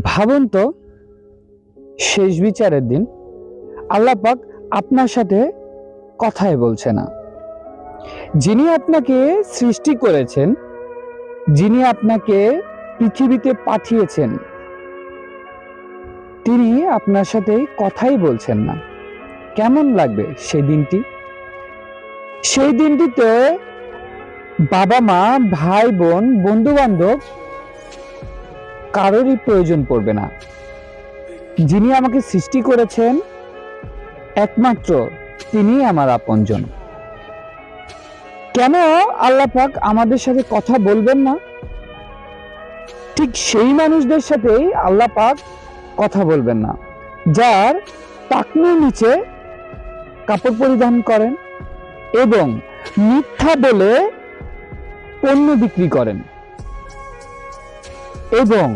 ভাবুন তো, শেষ বিচারের দিন আল্লাহ পাক আপনার সাথে কথাই বলছে না। যিনি আপনাকে সৃষ্টি করেছেন, যিনি আপনাকে পৃথিবীতে পাঠিয়েছেন, তিনি আপনার সাথে কথাই বলছেন না। কেমন লাগবে সেই দিনটি? সেই দিনটিতে বাবা মা, ভাই, বোন বন্ধু বান্ধব কারোরই প্রয়োজন পড়বে না। যিনি আমাকে সৃষ্টি করেছেন, একমাত্র তিনি আমার আপনজন। কেন আল্লাহ পাক আমাদের সাথে কথা বলবেন না? ঠিক সেই মানুষদের সাথেই আল্লাহ পাক কথা বলবেন না, যার টাকনুর নিচে কাপড় পরিধান করেন এবং মিথ্যা বলে পণ্য বিক্রি করেন। এবং